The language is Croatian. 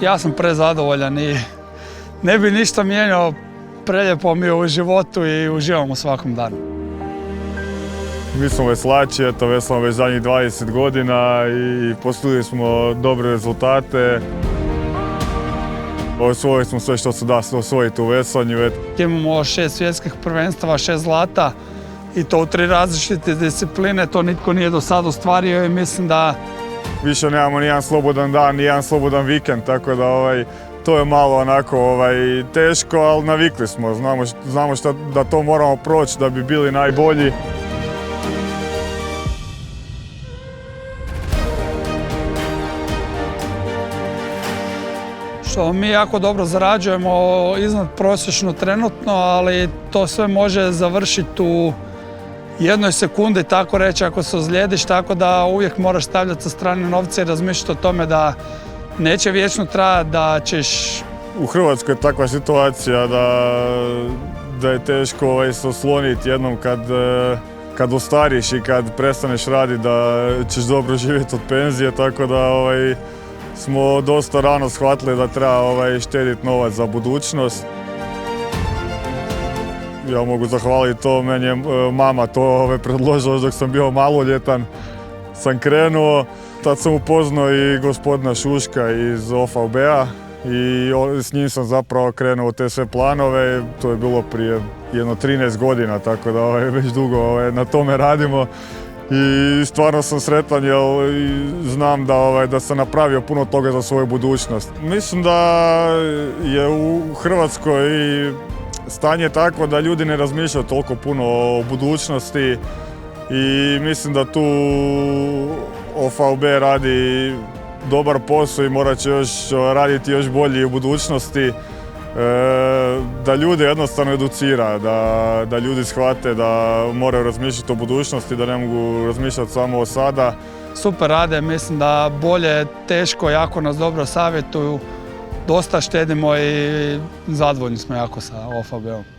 Ja sam prezadovoljan i ne bi ništa mijenjao. Prelijepo mi je u životu i uživam u svakom danu. Mi smo veslači, eto veslamo već zadnjih 20 godina i postigli smo dobre rezultate. Osvojili smo sve što se da osvojiti u veslanju. Imamo šest svjetskih prvenstava, šest zlata i to u tri različite discipline. To nitko nije do sada ostvario i mislim da Više nemamo ni jedan slobodan dan, ni jedan slobodan vikend, tako da ovaj, to je malo onako ovaj, teško, ali navikli smo. Znamo, znamo šta, da to moramo proći da bi bili najbolji. što mi jako dobro zarađujemo iznad prosječno trenutno, ali to sve može završiti u jednoj sekundi, tako reći, ako se ozlijediš, tako da uvijek moraš stavljati sa strane novce i razmišljati o tome da neće vječno trajati, da ćeš U Hrvatskoj je takva situacija da, da je teško ovaj, se osloniti jednom kad, eh, kad ostariš i kad prestaneš raditi da ćeš dobro živjeti od penzije, tako da ovaj, smo dosta rano shvatili da treba ovaj, štediti novac za budućnost. Ja mogu zahvaliti to, meni je eh, mama to ovaj, predložila dok sam bio maloljetan. Sam krenuo, tad sam upoznao i gospodina Šuška iz OFAB-a i s njim sam zapravo krenuo te sve planove. To je bilo prije jedno 13 godina, tako da već dugo na tome radimo. I stvarno sam sretan jer znam da, ovaj, da sam napravio puno toga za svoju budućnost. Mislim da je u Hrvatskoj i stanje takvo da ljudi ne razmišljaju toliko puno o budućnosti i mislim da tu OVB radi dobar posao i morat će još raditi još bolje u budućnosti. E, da ljude jednostavno educira, da, da ljudi shvate da moraju razmišljati o budućnosti, da ne mogu razmišljati samo o sada. super rade, mislim da bolje, teško, jako nas dobro savjetuju, dosta štedimo i zadovoljni smo jako sa OFAB-om.